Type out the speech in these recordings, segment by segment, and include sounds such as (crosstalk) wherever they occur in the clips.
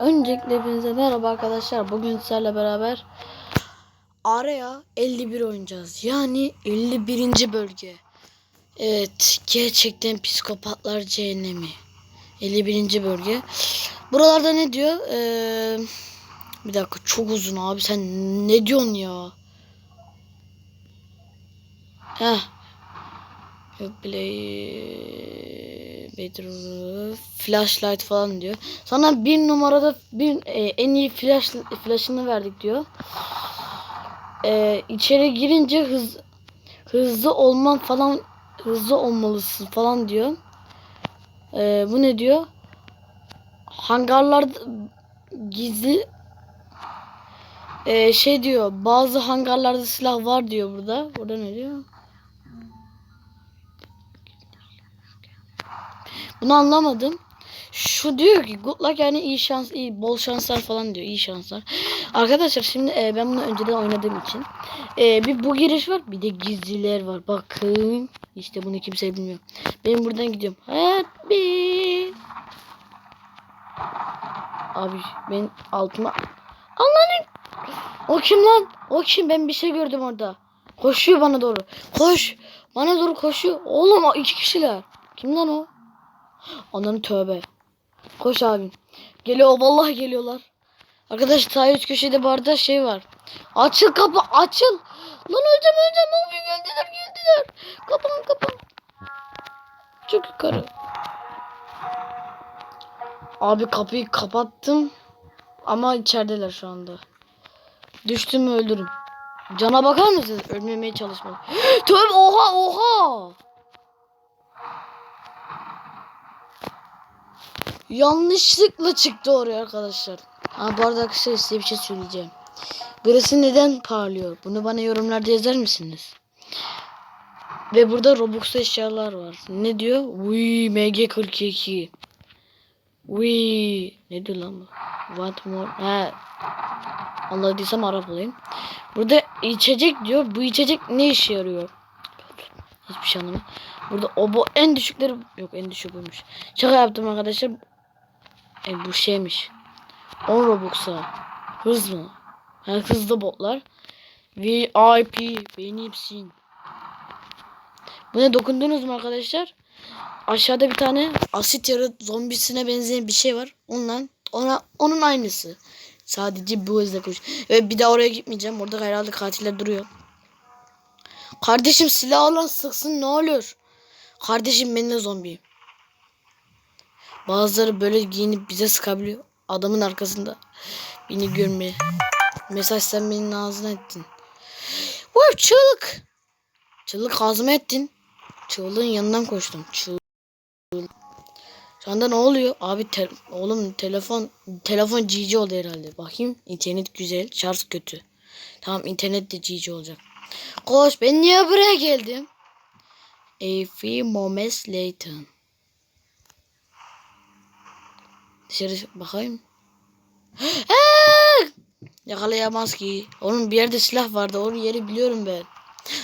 Öncelikle hepinize merhaba arkadaşlar. Bugün sizlerle beraber araya 51 oynayacağız. Yani 51. bölge. Evet, gerçekten psikopatlar cehennemi. 51. bölge. Buralarda ne diyor? Ee, bir dakika çok uzun abi sen ne diyorsun ya? Heh. Yok play bedroom flashlight falan diyor. Sana bir numarada bir e, en iyi flash flashını verdik diyor. E, içeri girince hız hızlı olman falan hızlı olmalısın falan diyor. E, bu ne diyor? Hangarlarda gizli e, şey diyor. Bazı hangarlarda silah var diyor burada. Burada ne diyor? Bunu anlamadım. Şu diyor ki good luck yani iyi şans, iyi bol şanslar falan diyor. iyi şanslar. Arkadaşlar şimdi e, ben bunu önceden oynadığım için e, bir bu giriş var bir de gizliler var. Bakın işte bunu kimse bilmiyor. Ben buradan gidiyorum. Happy. Abi ben altıma Allah'ım. O kim lan? O kim? Ben bir şey gördüm orada. Koşuyor bana doğru. Koş. Bana doğru koşuyor. Oğlum iki kişiler. Kim lan o? Ananı tövbe. Koş abim. Geliyor vallahi geliyorlar. Arkadaşlar sağ köşede bu arada şey var. Açıl kapı açıl. Lan öleceğim öleceğim oluyor geldiler geldiler. Kapın kapın. Çok yukarı. Abi kapıyı kapattım. Ama içerideler şu anda. Düştüm mü ölürüm. Cana bakar mısınız? Ölmemeye çalışmak. (gasps) Tövbe oha oha. Yanlışlıkla çıktı oraya arkadaşlar. Ha, bu arada arkadaşlar size bir şey söyleyeceğim. Burası neden parlıyor? Bunu bana yorumlarda yazar mısınız? Ve burada Robux eşyalar var. Ne diyor? Uy MG42. Uy ne diyor lan bu? What more? He. Anladıysam Arap olayım. Burada içecek diyor. Bu içecek ne işe yarıyor? Hiçbir şey anlamadım. Burada o bu en düşükleri yok en düşük buymuş. Şaka yaptım arkadaşlar. E bu şeymiş. 10 Robux'a. Hız mı? Ha, hızlı botlar. VIP benimsin. Buna dokundunuz mu arkadaşlar? Aşağıda bir tane asit yarı zombisine benzeyen bir şey var. Ondan ona onun aynısı. Sadece bu hızla koş. Ve bir daha oraya gitmeyeceğim. Orada herhalde katiller duruyor. Kardeşim silah alan sıksın ne olur. Kardeşim ben de zombiyim. Bazıları böyle giyinip bize sıkabiliyor. Adamın arkasında. Beni görmeye. Mesaj sen benim ağzına ettin. Wow çığlık. Çığlık ağzıma ettin. Çığlığın yanından koştum. Çığlık. Şu anda ne oluyor? Abi te oğlum telefon telefon GG oldu herhalde. Bakayım internet güzel, şarj kötü. Tamam internet de GG olacak. Koş ben niye buraya geldim? A few moments later. Dışarı bakayım. (gasps) Yakalayamaz ki. Onun bir yerde silah vardı. Onun yeri biliyorum ben.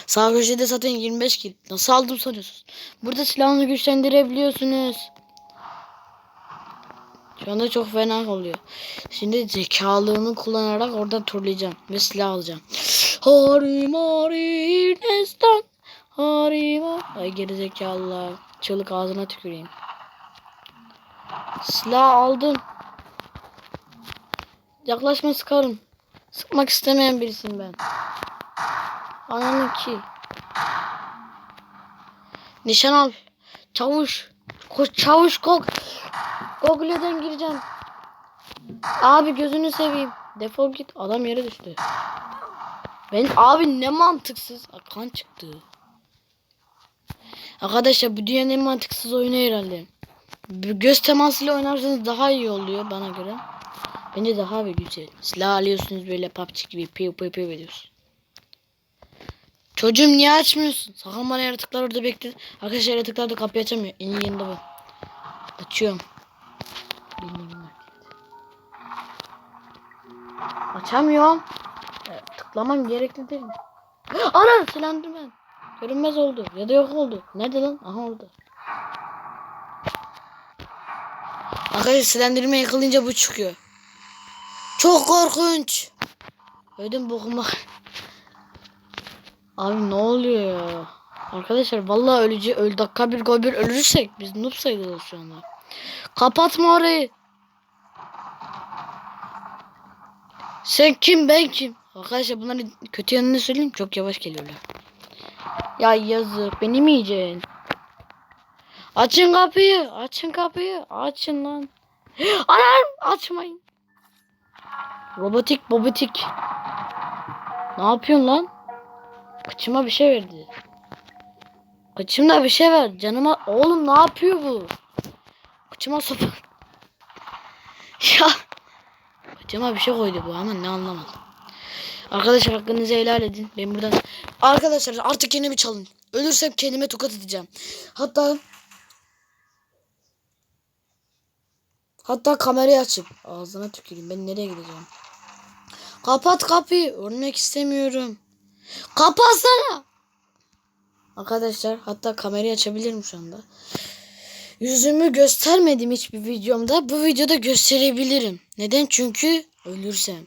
Sağ köşede zaten 25 kill. Nasıl aldım sanıyorsunuz? Burada silahını güçlendirebiliyorsunuz. Şu anda çok fena oluyor. Şimdi zekalığını kullanarak orada turlayacağım. Ve silah alacağım. (gasps) Hari mari nestan. Hari mari. Ay gerizekalılar. Çığlık ağzına tüküreyim. Silah aldım. Yaklaşma sıkarım. Sıkmak istemeyen birisiyim ben. Ananı ki. Nişan al. Çavuş. Koş çavuş kok. Google'den gireceğim. Abi gözünü seveyim. Defol git. Adam yere düştü. Ben abi ne mantıksız. Kan çıktı. Arkadaşlar bu dünyanın en mantıksız oyunu herhalde. Göz temasıyla oynarsanız daha iyi oluyor bana göre. Bence daha bir güzel. Silah alıyorsunuz böyle PUBG gibi piu piu piu ediyorsun. Çocuğum niye açmıyorsun? Sakın bana yaratıklar orada bekle. Arkadaşlar yaratıklar da kapıyı açamıyor. En yanında bu. Açıyorum. Bilmiyorum. Açamıyorum. E, tıklamam gerekli değil mi? (gasps) Ana Slenderman. Görünmez oldu. Ya da yok oldu. Nerede lan? Aha orada. Arkadaşlar Slenderman yakalayınca bu çıkıyor. Çok korkunç. Ödüm bokuma. Abi ne oluyor ya? Arkadaşlar vallahi ölücü öl dakika bir gol bir ölürsek biz noob sayılırız şu anda. Kapatma orayı. Sen kim ben kim? Arkadaşlar bunların kötü yanını söyleyeyim çok yavaş geliyorlar. Ya yazık beni mi yiyeceksin? Açın kapıyı açın kapıyı açın lan. (gasps) Anam açmayın. Robotik bobotik. Ne yapıyorsun lan? Kıçıma bir şey verdi. Kıçımda bir şey ver. Canıma oğlum ne yapıyor bu? Kıçıma sopa. (laughs) ya. Kıçıma bir şey koydu bu ama ne anlamadım. Arkadaşlar hakkınızı helal edin. Ben buradan Arkadaşlar artık yeni bir çalın. Ölürsem kendime tokat edeceğim. Hatta Hatta kamerayı açıp ağzına tüküreyim. Ben nereye gideceğim? Kapat kapıyı. Ölmek istemiyorum. Kapatsana. Arkadaşlar hatta kamerayı açabilirim şu anda. Yüzümü göstermedim hiçbir videomda. Bu videoda gösterebilirim. Neden? Çünkü ölürsem.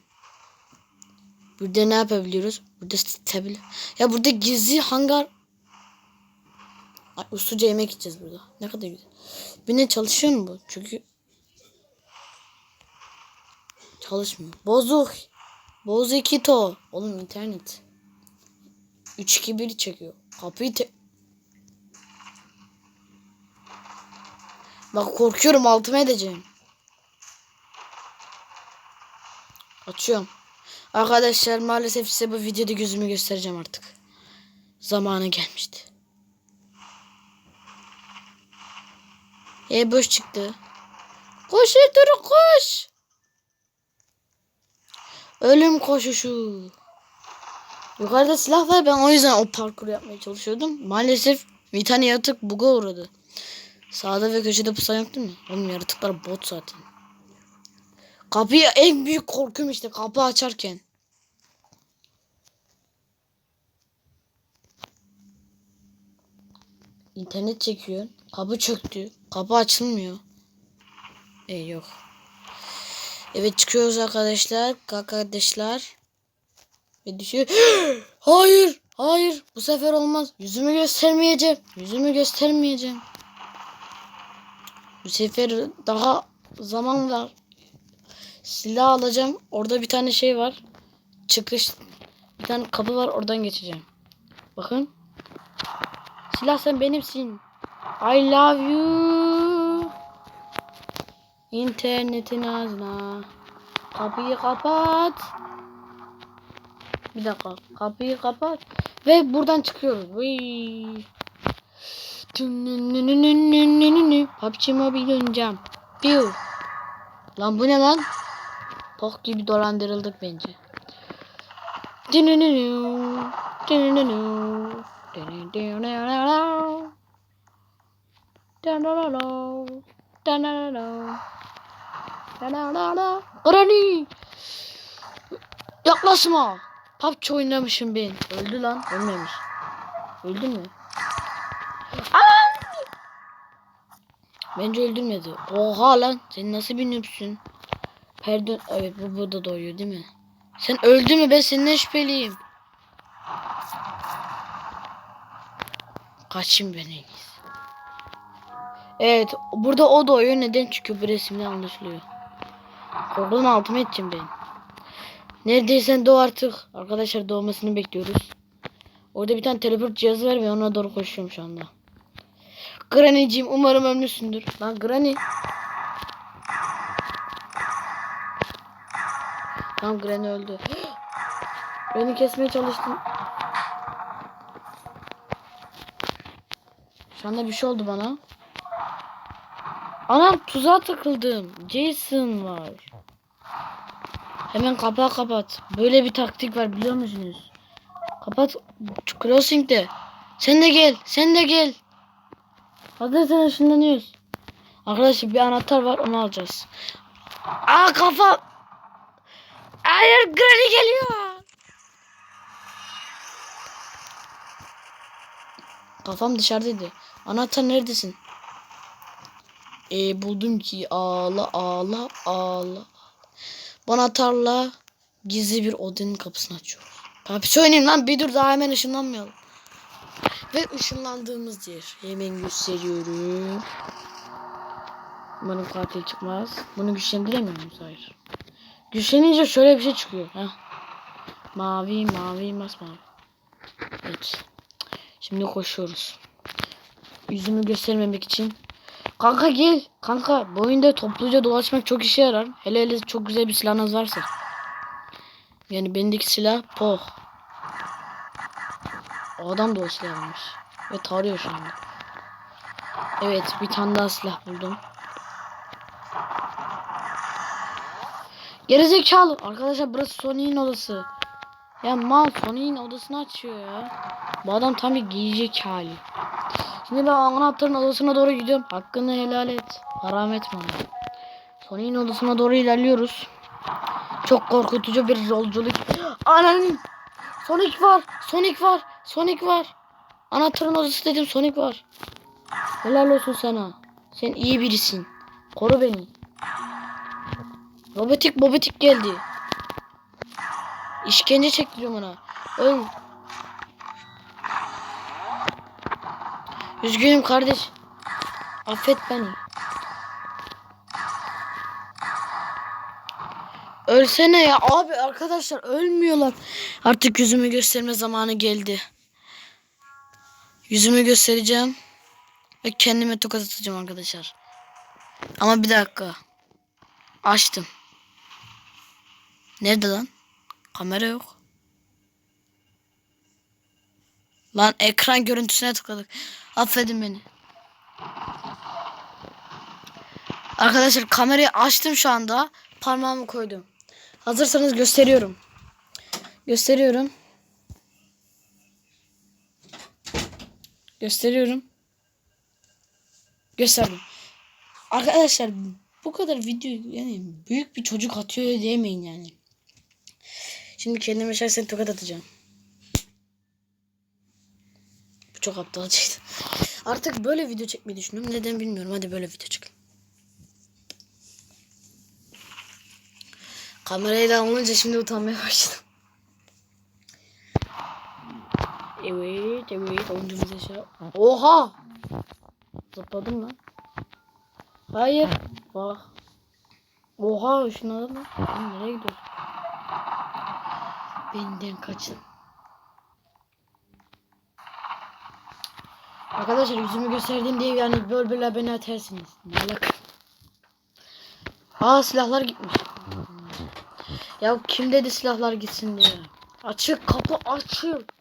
Burada ne yapabiliyoruz? Burada stabil. Ya burada gizli hangar. Ay, usulca yemek yiyeceğiz burada. Ne kadar güzel. Bir ne çalışıyor mu bu? Çünkü çalışmıyor. Bozuk. Bozukito. Oğlum internet. 3 2 1 çekiyor. Kapıyı te... Bak korkuyorum altıma edeceğim. Açıyorum. Arkadaşlar maalesef size bu videoda gözümü göstereceğim artık. Zamanı gelmişti. E boş çıktı. Koş Ertuğrul koş. Ölüm koşuşu. Yukarıda silah var ben o yüzden o parkuru yapmaya çalışıyordum. Maalesef bir tane yaratık buga uğradı. Sağda ve köşede pusan değil mi? Oğlum yaratıklar bot zaten. Kapıyı en büyük korkum işte kapı açarken. İnternet çekiyor. Kapı çöktü. Kapı açılmıyor. E yok. Evet çıkıyoruz arkadaşlar. Arkadaşlar. Ve düşüyor. (gasps) hayır. Hayır. Bu sefer olmaz. Yüzümü göstermeyeceğim. Yüzümü göstermeyeceğim. Bu sefer daha zaman var. Silah alacağım. Orada bir tane şey var. Çıkış. Bir tane kapı var. Oradan geçeceğim. Bakın. Silah sen benimsin. I love you. İnternetin ağzına. Kapıyı kapat. Bir dakika. Kapıyı kapat. Ve buradan çıkıyoruz. Vıy. PUBG Mobile oynayacağım. Piu. Lan bu ne lan? Tok gibi dolandırıldık bence. Granny. Yaklaşma. PUBG oynamışım ben. Öldü lan. Ölmemiş. Öldü mü? Bence öldürmedi. Oha lan. Sen nasıl bir noobsun? Pardon. Evet bu burada doğuyor değil mi? Sen öldü mü? Ben senden şüpheliyim. Kaçayım ben. Evet. Burada o doğuyor. Neden? Çünkü bu resimden anlaşılıyor. Korkudan altıma edeceğim ben. Neredeysen doğ artık. Arkadaşlar doğmasını bekliyoruz. Orada bir tane teleport cihazı var ve ona doğru koşuyorum şu anda. Granny'ciğim umarım ölmüşsündür. Lan Granny. Tamam Granny öldü. (gasps) Granny kesmeye çalıştım. Şu anda bir şey oldu bana. Anam tuzağa takıldım. Jason var. Hemen kapağı kapat. Böyle bir taktik var biliyor musunuz? Kapat. Crossing'de. Sen de gel. Sen de gel. Hadi sen ışınlanıyoruz. Arkadaşlar bir anahtar var onu alacağız. Aa kafa. Hayır Granny geliyor. Kafam dışarıdaydı. Anahtar neredesin? E buldum ki ağla ağla ağla. Bu anahtarla gizli bir odanın kapısını açıyoruz. Kapı oynayayım lan bir dur daha hemen ışınlanmayalım. Ve ışınlandığımız yer. Hemen gösteriyorum. Umarım katil çıkmaz. Bunu güçlendiremiyor muyuz? Hayır. Güçlenince şöyle bir şey çıkıyor. Heh. Mavi, mavi, masmavi. Evet. Şimdi koşuyoruz. Yüzümü göstermemek için. Kanka gel. Kanka bu oyunda topluca dolaşmak çok işe yarar. Hele hele çok güzel bir silahınız varsa. Yani bendeki silah poh. O adam da o silah almış. Ve tarıyor şu anda. Evet bir tane daha silah buldum. Gerizekalı. Arkadaşlar burası Sony'in odası. Ya mal Sony'in odasını açıyor ya. Bu adam tam bir giyecek hali. Şimdi ben anahtarın odasına doğru gidiyorum. Hakkını helal et. Haram etme onu. Sony'in odasına doğru ilerliyoruz. Çok korkutucu bir yolculuk. Ananın. Sonic var. Sonic var. Sonic var. Anahtarın odası dedim Sonic var. Helal olsun sana. Sen iyi birisin. Koru beni. Robotik bobotik geldi. İşkence çektiriyorum ona. Öl. Üzgünüm kardeş. Affet beni. Ölsene ya abi arkadaşlar ölmüyorlar. Artık yüzümü gösterme zamanı geldi. Yüzümü göstereceğim. Ve kendime tokat atacağım arkadaşlar. Ama bir dakika. Açtım. Nerede lan? Kamera yok. Lan ekran görüntüsüne tıkladık. Affedin beni. Arkadaşlar kamerayı açtım şu anda. Parmağımı koydum. Hazırsanız gösteriyorum. Gösteriyorum. Gösteriyorum. Gösterdim. Arkadaşlar bu kadar video yani büyük bir çocuk atıyor diyemeyin yani. Şimdi kendime şahsen tokat atacağım. Bu çok aptalcaydı. Artık böyle video çekmeyi düşünüyorum. Neden bilmiyorum. Hadi böyle video çekelim. Kamerayı da alınca şimdi utanmaya başladım. Evet, evet. Oyuncumuz yaşa. Oha! Zıpladım lan. Hayır. Bak. Oha ışınladı lan. Lan nereye gidiyorsun? Benden kaçın. Arkadaşlar yüzümü gösterdiğim diye yani böyle böyle beni atarsınız. Ne alaka? Aa silahlar gitmiş. Ya kim dedi silahlar gitsin diye. Açık kapı açık.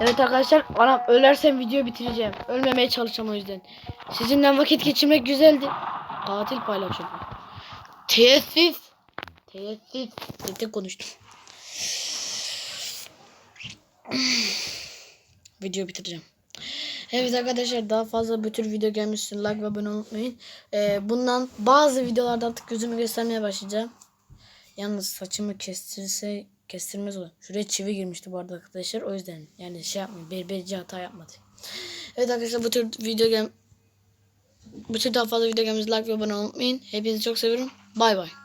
Evet arkadaşlar anam ölersem video bitireceğim. Ölmemeye çalışacağım o yüzden. Sizinle vakit geçirmek güzeldi. Katil paylaşıyor. Tesis. Tesis. Tek konuştum. Video bitireceğim. Evet arkadaşlar daha fazla bu tür video gelmişsin like ve abone unutmayın. Ee, bundan bazı videolarda artık gözümü göstermeye başlayacağım. Yalnız saçımı kestirse kestirmez o. Şuraya çivi girmişti bu arada arkadaşlar. O yüzden yani şey yapmayın. Berberici hata yapmadı. Evet arkadaşlar bu tür video gel bu tür daha fazla video gelmenizi like ve abone unutmayın. Hepinizi çok seviyorum. Bay bay.